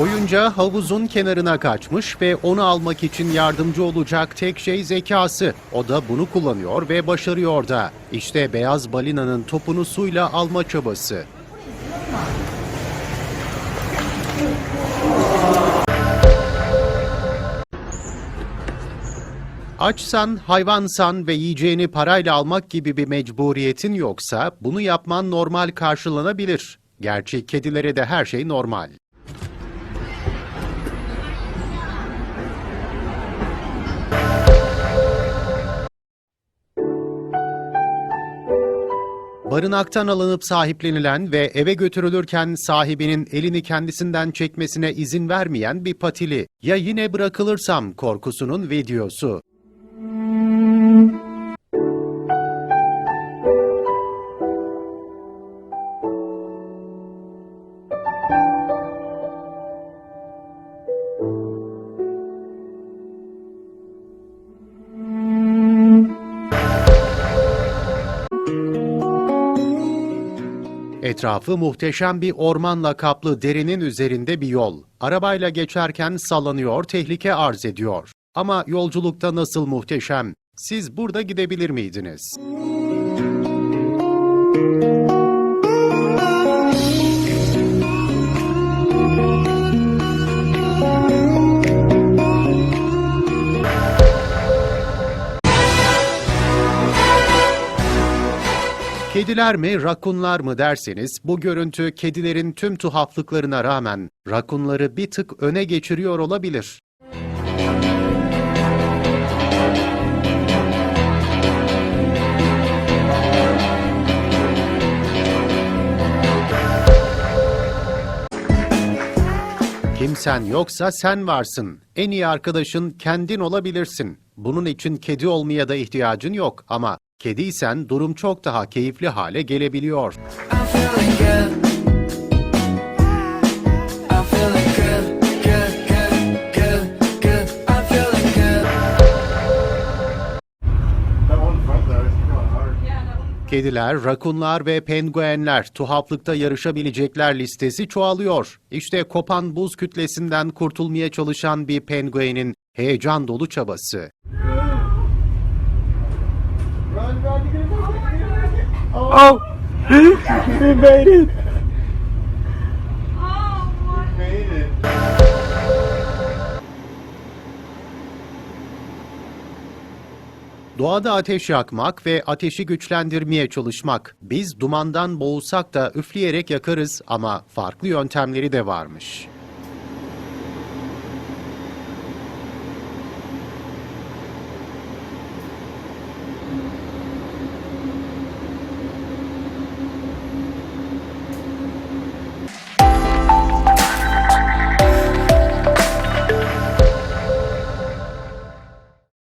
Oyuncağı havuzun kenarına kaçmış ve onu almak için yardımcı olacak tek şey zekası. O da bunu kullanıyor ve başarıyor da. İşte beyaz balinanın topunu suyla alma çabası. Açsan, hayvansan ve yiyeceğini parayla almak gibi bir mecburiyetin yoksa bunu yapman normal karşılanabilir. Gerçi kedilere de her şey normal. Barınaktan alınıp sahiplenilen ve eve götürülürken sahibinin elini kendisinden çekmesine izin vermeyen bir patili. Ya yine bırakılırsam korkusunun videosu. Etrafı muhteşem bir ormanla kaplı derinin üzerinde bir yol. Arabayla geçerken sallanıyor, tehlike arz ediyor. Ama yolculukta nasıl muhteşem? Siz burada gidebilir miydiniz? Kediler mi, rakunlar mı derseniz bu görüntü kedilerin tüm tuhaflıklarına rağmen rakunları bir tık öne geçiriyor olabilir. Kimsen yoksa sen varsın. En iyi arkadaşın kendin olabilirsin. Bunun için kedi olmaya da ihtiyacın yok ama kediysen durum çok daha keyifli hale gelebiliyor. Kediler, rakunlar ve penguenler tuhaflıkta yarışabilecekler listesi çoğalıyor. İşte kopan buz kütlesinden kurtulmaya çalışan bir penguenin heyecan dolu çabası. Oh, we made it. Doğada ateş yakmak ve ateşi güçlendirmeye çalışmak. Biz dumandan boğulsak da üfleyerek yakarız ama farklı yöntemleri de varmış.